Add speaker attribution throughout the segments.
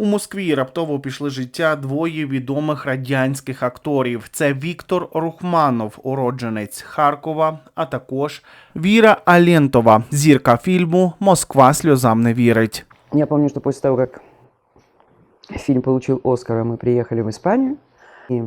Speaker 1: У Москві раптово пішли життя двоє відомих радянських акторів: це Віктор Рухманов, уродженець Харкова, а також Віра Алєнтова, зірка фільму Москва сльозам не вірить.
Speaker 2: Я помню, что после того, как фильм получил Оскара, мы приехали в Испанию, и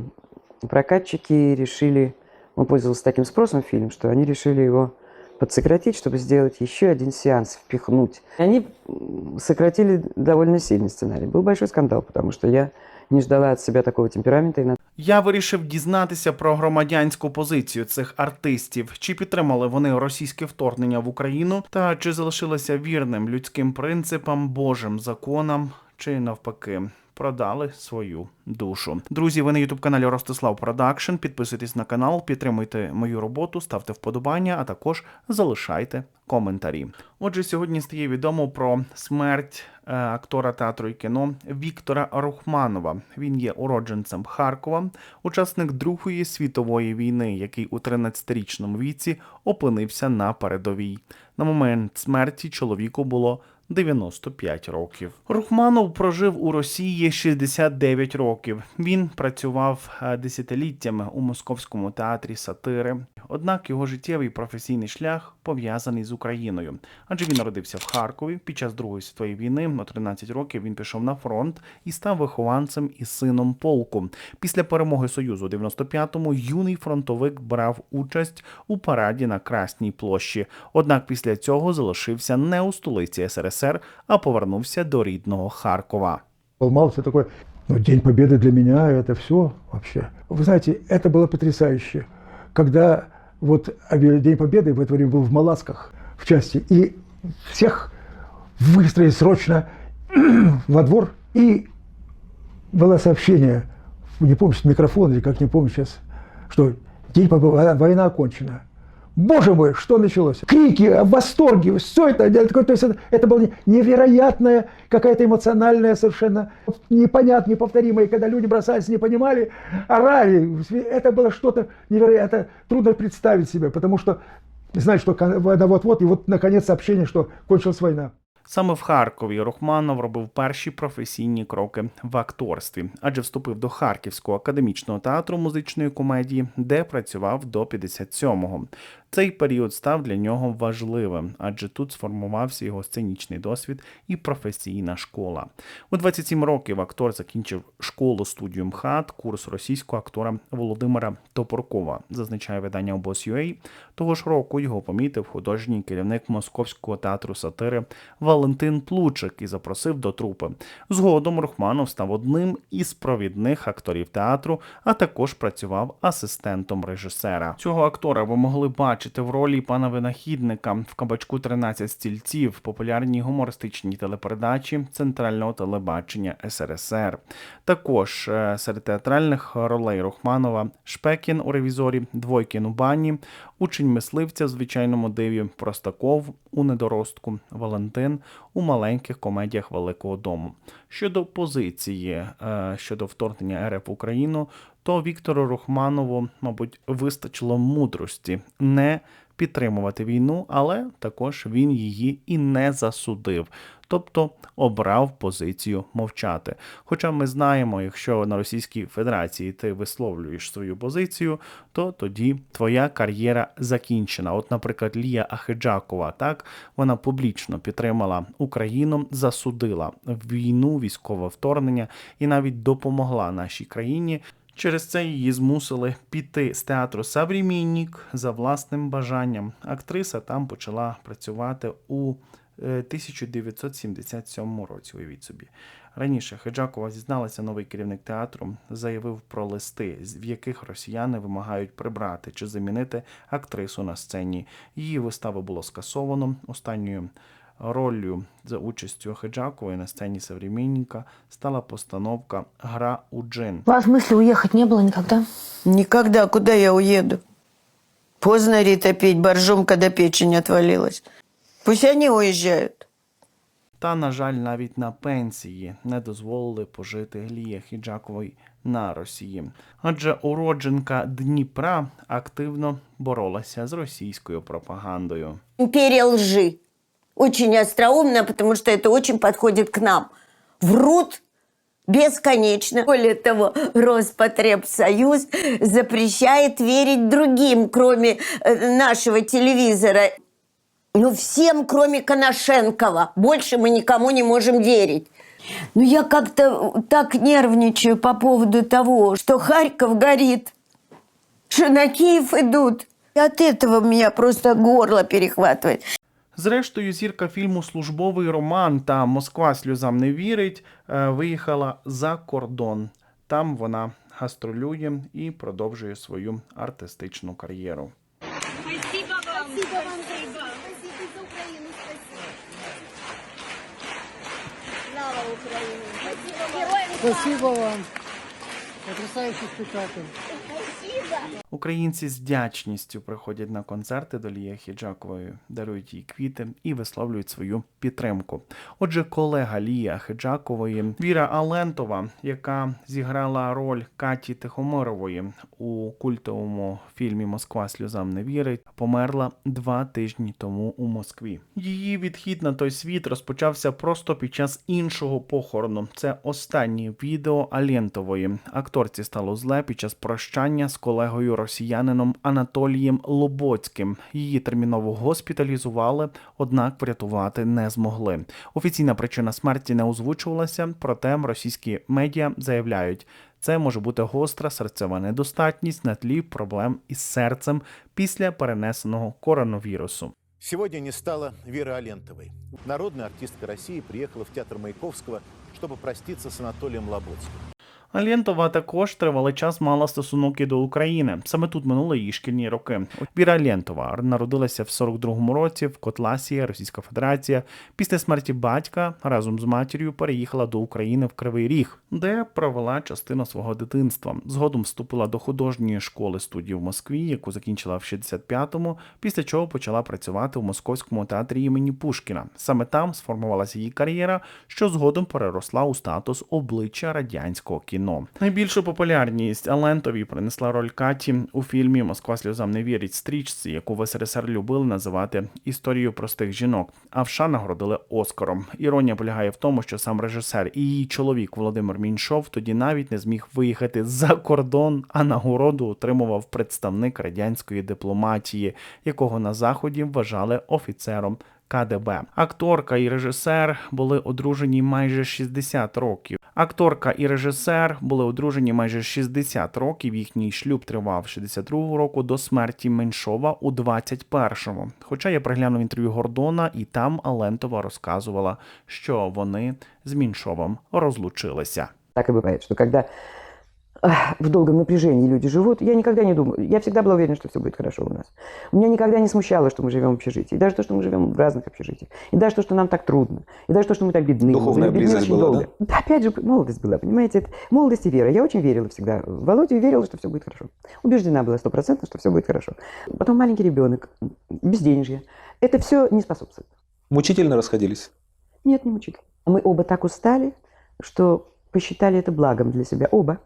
Speaker 2: прокатчики решили, он пользовался таким спросом фильм, что они решили его подсократить, чтобы сделать еще один сеанс, впихнуть. И они м, сократили довольно сильный сценарий. Был большой скандал, потому что я не ждала от себя такого темперамента. И на
Speaker 1: Я вирішив дізнатися про громадянську позицію цих артистів, чи підтримали вони російське вторгнення в Україну, та чи залишилися вірним людським принципам, Божим законам, чи навпаки. Продали свою душу. Друзі, ви на ютуб каналі Ростислав Продакшн. Підписуйтесь на канал, підтримуйте мою роботу, ставте вподобання, а також залишайте коментарі. Отже, сьогодні стає відомо про смерть актора театру і кіно Віктора Рухманова. Він є уродженцем Харкова, учасник Другої світової війни, який у 13-річному віці опинився на передовій. На момент смерті чоловіку було 95 років. Рухманов прожив у Росії 69 років. Він працював е, десятиліттями у московському театрі сатири. Однак його життєвий професійний шлях пов'язаний з Україною, адже він народився в Харкові під час Другої світової війни На 13 років він пішов на фронт і став вихованцем і сином полку. Після перемоги Союзу у 95-му юний фронтовик брав участь у параді на Красній площі. Однак після цього залишився не у столиці СРСР, а повернувся до рідного Харкова.
Speaker 3: Малце такой, ну, День Победы для меня это все вообще. Вы знаете, это было потрясающе, когда вот ави- День Победы в это время был в Маласках в части, и всех выстроили срочно во двор, и было сообщение, не помню, с микрофона или как не помню сейчас, что День Победы, война- война окончена. Боже мой, что началось? Крики, восторги, все это, то есть это, это была невероятная, какая-то эмоциональная совершенно непонятная, неповторимая, когда люди бросались, не понимали, орали. Это было что-то невероятно, трудно представить себе, потому что знать, что вот-вот, и вот наконец сообщение, что кончилась война.
Speaker 1: Саме в Харкові Рухманов робив перші професійні кроки в акторстві, адже вступив до Харківського академічного театру музичної комедії, де працював до 57-го. Цей період став для нього важливим, адже тут сформувався його сценічний досвід і професійна школа. У 27 років актор закінчив школу студію МХАТ, курс російського актора Володимира Топоркова, зазначає видання обоз.ua. Того ж року його помітив художній керівник Московського театру сатири Валентин Плучик і запросив до трупи. Згодом Рухманов став одним із провідних акторів театру, а також працював асистентом режисера. Цього актора ви могли бачити в ролі пана винахідника в кабачку 13 стільців, популярній гумористичній телепередачі Центрального телебачення СРСР. Також е, серед театральних ролей Рухманова Шпекін у ревізорі, Двойкін у бані, учень мисливця в звичайному диві, Простаков у недоростку, Валентин у маленьких комедіях Великого дому. Щодо позиції е, щодо вторгнення РФ в Україну, то Віктору Рухманову, мабуть, вистачило мудрості не підтримувати війну, але також він її і не засудив. Тобто обрав позицію мовчати. Хоча ми знаємо, якщо на Російській Федерації ти висловлюєш свою позицію, то тоді твоя кар'єра закінчена. От, наприклад, Лія Ахеджакова, так вона публічно підтримала Україну, засудила війну, військове вторгнення і навіть допомогла нашій країні. Через це її змусили піти з театру Савріміннік за власним бажанням. Актриса там почала працювати у е, 1977 році. Уявіть собі. Раніше Хеджакова зізналася, новий керівник театру заявив про листи, в яких росіяни вимагають прибрати чи замінити актрису на сцені. Її виставу було скасовано. Останньою роллю за участю Хеджакової на сцені Современника стала постановка Гра у джин.
Speaker 4: У вас мысли уехать не было никогда?
Speaker 5: Никогда. Куда я уеду? Поздно Рита петь боржом, когда печень отвалилась. Пусть они уезжают.
Speaker 1: Та, на жаль, навіть на пенсії не дозволили пожити Лія Хіджакової на Росії. Адже уродженка Дніпра активно боролася з російською пропагандою.
Speaker 6: Империя лжи. Очень остроумно, потому что это очень подходит к нам. Врут
Speaker 5: Бесконечно. Более того, Роспотребсоюз запрещает верить другим, кроме э, нашего телевизора. Ну, всем, кроме Коношенкова. Больше мы никому не можем верить. Ну, я как-то так нервничаю по поводу того, что Харьков горит, что на Киев идут. И от этого меня просто горло перехватывает.
Speaker 1: Зрештою, зірка фільму Службовий роман та Москва сльозам не вірить е, виїхала за кордон. Там вона гастролює і продовжує свою артистичну кар'єру.
Speaker 6: Спасибо вам. Спасибо вам Спасибо за. Слава. Спасибо
Speaker 7: Спасибо вам. Потрясающий спектакль.
Speaker 6: Спасибо.
Speaker 1: Українці з вдячністю приходять на концерти до Лії Хіджакової, дарують їй квіти і висловлюють свою підтримку. Отже, колега Лія Хиджакової Віра Алентова, яка зіграла роль Каті Тихомирової у культовому фільмі Москва сльозам не вірить, померла два тижні тому у Москві. Її відхід на той світ розпочався просто під час іншого похорону. Це останнє відео Алентової. Акторці стало зле під час прощання з колегою росіянином Анатолієм Лобоцьким. Її терміново госпіталізували, однак врятувати не змогли. Офіційна причина смерті не озвучувалася, проте російські медіа заявляють, це може бути гостра серцева недостатність на тлі проблем із серцем після перенесеного коронавірусу.
Speaker 8: Сегодня не стало Веры Алентовой. Народная артистка России приехала в театр Маяковского, чтобы проститься с Анатолием Лоботским.
Speaker 1: Алєнтова також тривалий час мала стосунки до України. Саме тут минули її шкільні роки. Віра Алєнтова народилася в 42-му році в Котласі, Російська Федерація. Після смерті батька разом з матір'ю переїхала до України в Кривий Ріг, де провела частину свого дитинства. Згодом вступила до художньої школи студії в Москві, яку закінчила в 65-му, після чого почала працювати у московському театрі імені Пушкіна. Саме там сформувалася її кар'єра, що згодом переросла у статус обличчя радянського кіно. Найбільшу популярність Алентові принесла роль Каті у фільмі Москва сльозам не вірить стрічці, яку в СРСР любили називати історією простих жінок. А в США нагородили Оскаром. Іронія полягає в тому, що сам режисер і її чоловік Володимир Міншов тоді навіть не зміг виїхати за кордон, а нагороду отримував представник радянської дипломатії, якого на заході вважали офіцером. КДБ. Акторка і режисер були одружені майже 60 років. Акторка і режисер були одружені майже 60 років. Їхній шлюб тривав з 62-го року до смерті Меншова у 21-му. Хоча я приглянув інтерв'ю Гордона, і там Алентова розказувала, що вони з Меншовим розлучилися.
Speaker 2: Так і буває, що ах, в долгом напряжении люди живут, я никогда не думаю, я всегда была уверена, что все будет хорошо у нас. Меня никогда не смущало, что мы живем в общежитии. И даже то, что мы живем в разных общежитиях. И даже то, что нам так трудно. И даже то, что мы так бедны. Мы
Speaker 9: Духовная
Speaker 2: бедны
Speaker 9: близость была,
Speaker 2: долго. Да, опять же, молодость была, понимаете? Это молодость и вера. Я очень верила всегда в Володю и верила, что все будет хорошо. Убеждена была стопроцентно, что все будет хорошо. Потом маленький ребенок, безденежье. Это все не способствует.
Speaker 9: Мучительно расходились.
Speaker 2: Нет, не мучительно. Мы оба так устали, что посчитали это благом для себя. Оба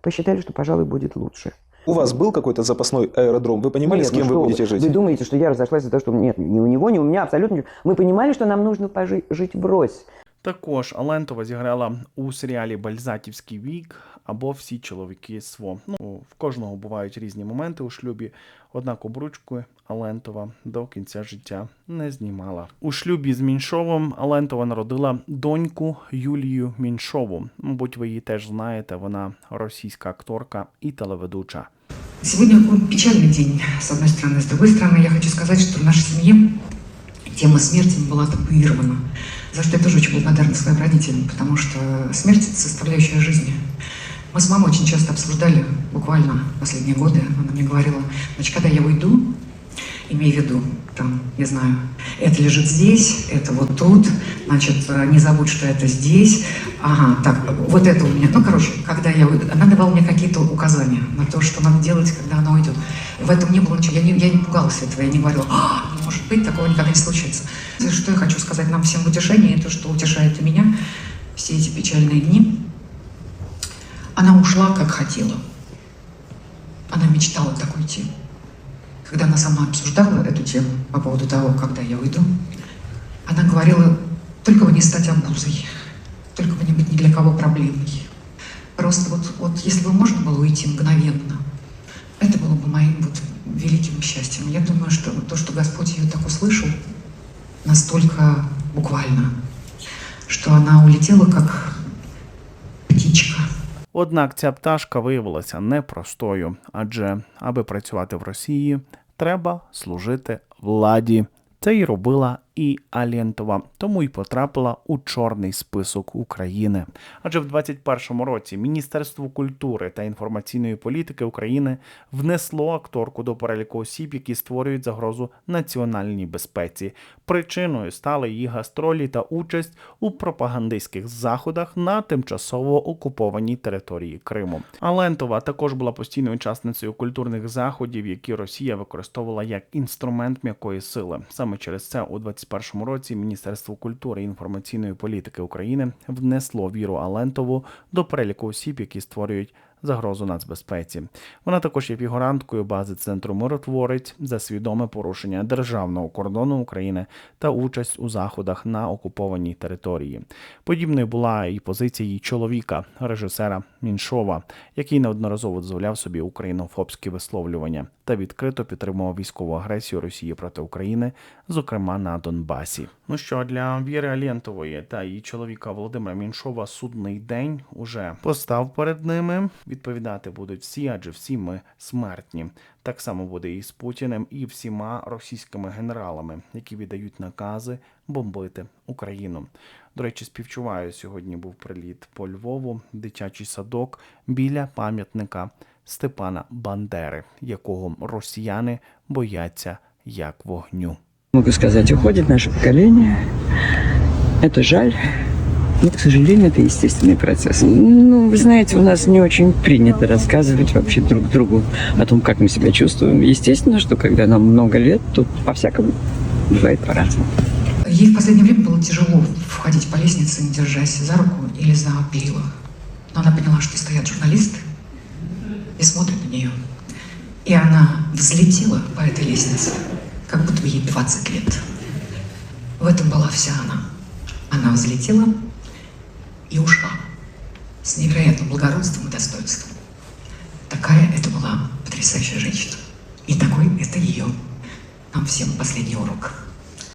Speaker 2: посчитали, что, пожалуй, будет лучше.
Speaker 9: У вас был какой-то запасной аэродром? Вы понимали,
Speaker 2: Нет,
Speaker 9: с кем
Speaker 2: ну
Speaker 9: вы
Speaker 2: что
Speaker 9: будете жить?
Speaker 2: Вы думаете, что я разошлась из-за того, что нет, ни у него, ни у меня абсолютно ничего. Мы понимали, что нам нужно пожи- жить врозь.
Speaker 1: Також Алентова зіграла у серіалі Бальзатівський вік або Всі чоловіки СВО. Ну, в кожного бувають різні моменти у шлюбі, однак обручку Алентова до кінця життя не знімала. У шлюбі з Міншовим Алентова народила доньку Юлію Міншову. Мабуть, ви її теж знаєте. Вона російська акторка і телеведуча.
Speaker 10: Сегодня он печальный день, с одной стороны. С другой стороны, я хочу сказать, что в нашей семье тема смерти не была табуирована. За что я тоже очень благодарна своим родителям, потому что смерть – это составляющая жизни. Мы с мамой очень часто обсуждали, буквально последние годы, она мне говорила, значит, когда я уйду, имей в виду, там, не знаю, это лежит здесь, это вот тут, значит, э, не забудь, что это здесь, ага, так, вот это у меня, ну, короче, когда я уйду, она давала мне какие-то указания на то, что надо делать, когда она уйдет. В этом не было ничего, я не, я не пугалась этого, я не говорила, «А, не может быть, такого никогда не случится. Что я хочу сказать нам всем в утешении, то, что утешает и меня все эти печальные дни, она ушла, как хотела. Она мечтала так уйти. Когда она сама обсуждала эту тему по поводу того, когда я уйду, она говорила, только бы не стать обузой. только бы не быть ни для кого проблемой. Просто вот, вот если бы можно было уйти мгновенно, это было бы моим вот великим счастьем. Я думаю, что то, что Господь ее так услышал, настолько буквально, что она улетела как.
Speaker 1: Однак ця пташка виявилася непростою, адже аби працювати в Росії, треба служити владі. Це й робила і Алєнтова, тому й потрапила у чорний список України. Адже в 21-му році Міністерство культури та інформаційної політики України внесло акторку до переліку осіб, які створюють загрозу національній безпеці. Причиною стали її гастролі та участь у пропагандистських заходах на тимчасово окупованій території Криму. Алентова також була постійною учасницею культурних заходів, які Росія використовувала як інструмент м'якої сили. Саме через це у 21-му році Міністерство культури і інформаційної політики України внесло Віру Алентову до переліку осіб, які створюють загрозу нацбезпеці. Вона також є фігуранткою бази центру миротворець за свідоме порушення державного кордону України та участь у заходах на окупованій території. Подібною була і позиція її чоловіка, режисера Міншова, який неодноразово дозволяв собі українофобські висловлювання та відкрито підтримував військову агресію Росії проти України, зокрема на Донбасі. Ну що для Віри Алєнтової та її чоловіка Володимира Міншова судний день уже постав перед ними. Відповідати будуть всі, адже всі ми смертні. Так само буде і з Путіним, і всіма російськими генералами, які віддають накази бомбити Україну. До речі, співчуваю сьогодні був приліт по Львову, дитячий садок біля пам'ятника Степана Бандери, якого росіяни бояться як вогню.
Speaker 2: Могу сказать, уходит наше поколение. Это жаль. Но, к сожалению, это естественный процесс. Ну, вы знаете, у нас не очень принято рассказывать вообще друг другу о том, как мы себя чувствуем. Естественно, что когда нам много лет, то по-всякому бывает по-разному.
Speaker 10: Ей в последнее время было тяжело входить по лестнице, не держась за руку или за перила. Но она поняла, что стоят журналисты и смотрят на нее. И она взлетела по этой лестнице, как будто ей 20 лет. В этом была вся она. Она взлетела и ушла с невероятным благородством и достоинством. Такая это была потрясающая женщина. И такой это ее. Нам всем последний урок.